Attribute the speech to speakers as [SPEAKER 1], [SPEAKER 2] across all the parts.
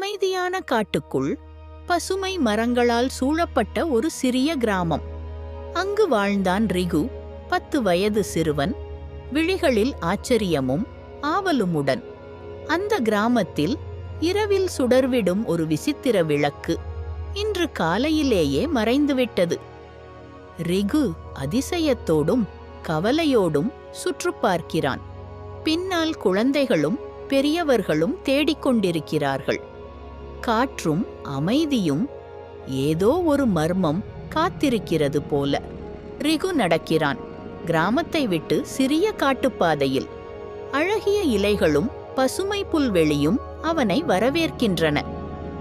[SPEAKER 1] அமைதியான காட்டுக்குள் பசுமை மரங்களால் சூழப்பட்ட ஒரு சிறிய கிராமம். அங்கு வாழ்ந்தான் ரிகு பத்து வயது சிறுவன். விழிகளில் ஆச்சரியமும் ஆவலுமுடன். அந்த கிராமத்தில் இரவில் சுடர்விடும் ஒரு விசித்திர விளக்கு இன்று காலையிலேயே மறைந்துவிட்டது. ரிகு அதிசயத்தோடும் கவலையோடும் சுற்று பார்க்கிறான். பின்னால் குழந்தைகளும் பெரியவர்களும் தேடிக்கொண்டிருக்கிறார்கள். காற்றும் அமைதியும் ஏதோ ஒரு மர்மம் காத்திருக்கிறது போல. ரிகு நடக்கிறான். கிராமத்தை விட்டு சிறிய காட்டுப்பாதையில். அழகிய இலைகளும் பசுமை புல்வெளியும் அவனை வரவேற்கின்றன.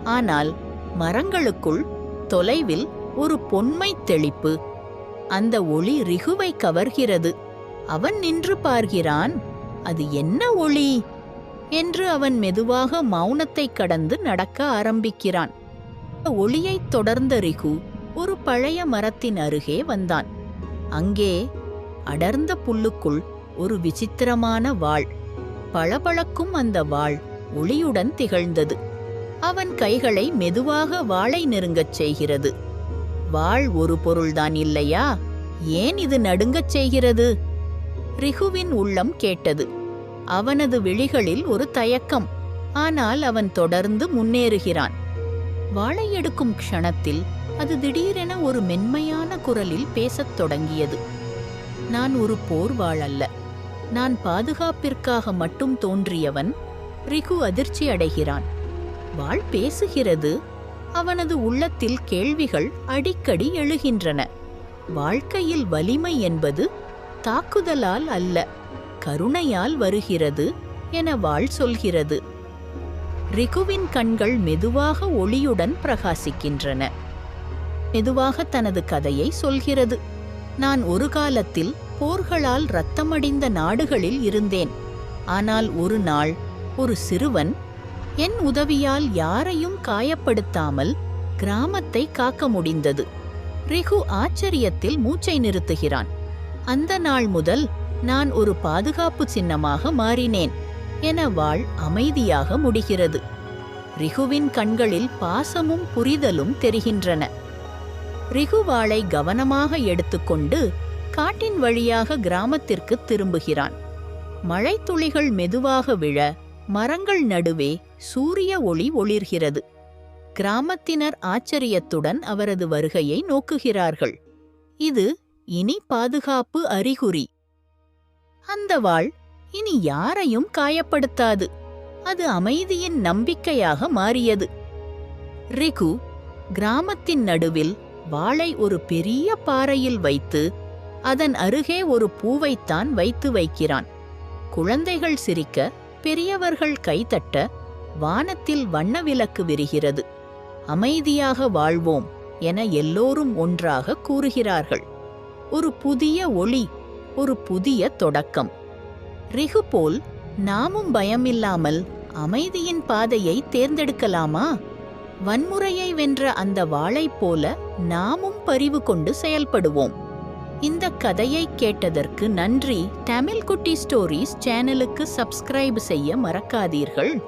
[SPEAKER 1] ஆனால் மரங்களுக்குள் தொலைவில் ஒரு பொன்மை தெளிப்பு. அந்த ஒளி ரிகுவை கவர்கிறது. அவன் நின்று பார்கிறான் அது என்ன ஒளி? என்று அவன் மெதுவாக மௌனத்தை கடந்து நடக்க ஆரம்பிக்கிறான். ஒளியைத் தொடர்ந்த ரிகு ஒரு பழைய மரத்தின் அருகே வந்தான். அங்கே அடர்ந்த புல்லுக்குள் ஒரு விசித்திரமான வாள். பளபளக்கும் அந்த வாள் ஒளியுடன் திகழ்ந்தது. அவன் கைகளை மெதுவாக வாளை நெருங்கச் செய்கிறது. வாள் ஒரு பொருள்தான் இல்லையா? ஏன் இது நடுங்கச் செய்கிறது? ரிகுவின் உள்ளம் கேட்டது. அவனது விழிகளில் ஒரு தயக்கம். ஆனால் அவன் தொடர்ந்து முன்னேறுகிறான். வாளை எடுக்கும் க்ஷணத்தில் அது திடீரென ஒரு மென்மையான குரலில் பேசத் தொடங்கியது. நான் ஒரு போர்வாள் அல்ல. நான் பாதுகாப்பிற்காக மட்டும் தோன்றியவன் ரிகு அதிர்ச்சி அடைகிறான். வாள் பேசுகிறது. அவனது உள்ளத்தில் கேள்விகள் அடிக்கடி எழுகின்றன. வாழ்க்கையில் வலிமை என்பது தாக்குதலால் அல்ல. கருணையால் வருகிறது என வாள் சொல்கிறது. ரிகுவின் கண்கள் மெதுவாக ஒளியுடன் பிரகாசிக்கின்றன. மெதுவாக தனது கதையை சொல்கிறது. நான் ஒரு காலத்தில் போர்களால் இரத்தமடிந்த நாடுகளில் இருந்தேன். ஆனால் ஒரு நாள் ஒரு சிறுவன் என் உதவியால் யாரையும் காயப்படுத்தாமல் கிராமத்தை காக்க முடிந்தது. ரிகு ஆச்சரியத்தில் மூச்சை நிறுத்துகிறான். அந்த நாள் முதல் நான் ஒரு பாதுகாப்பு சின்னமாக மாறினேன் என வாழ் அமைதியாக முடிகிறது. ரிகுவின் கண்களில் பாசமும் புரிதலும் தெரிகின்றன. ரிகுவாளை கவனமாக எடுத்துக்கொண்டு காட்டின் வழியாக கிராமத்திற்கு திரும்புகிறான். மழைத்துளிகள் மெதுவாக விழ மரங்கள் நடுவே சூரிய ஒளி ஒளிர்கிறது. கிராமத்தினர் ஆச்சரியத்துடன் அவரது வருகையை நோக்குகிறார்கள். இது இனி பாதுகாப்பு அறிகுறி. அந்த வாள் இனி யாரையும் காயப்படுத்தாது. அது அமைதியின் நம்பிக்கையாக மாறியது. ரிகு கிராமத்தின் நடுவில் வாளை ஒரு பெரிய பாறையில் வைத்து அதன் அருகே ஒரு பூவைத்தான் வைத்து வைக்கிறான். குழந்தைகள் சிரிக்க பெரியவர்கள் கைதட்ட வானத்தில் வண்ண விளக்கு விரிகிறது. அமைதியாக வாழ்வோம் என எல்லோரும் ஒன்றாக கூறுகிறார்கள். ஒரு புதிய ஒளி ஒரு புதிய தொடக்கம். ரிகு போல் நாமும் பயமில்லாமல் அமைதியின் பாதையை தேர்ந்தெடுக்கலாமா? வன்முறையை வென்ற அந்த வாளைப் போல நாமும் பரிவு கொண்டு செயல்படுவோம். இந்த கதையை கேட்டதற்கு நன்றி. தமிழ் குட்டி ஸ்டோரீஸ் சேனலுக்கு சப்ஸ்கிரைப் செய்ய மறக்காதீர்கள்.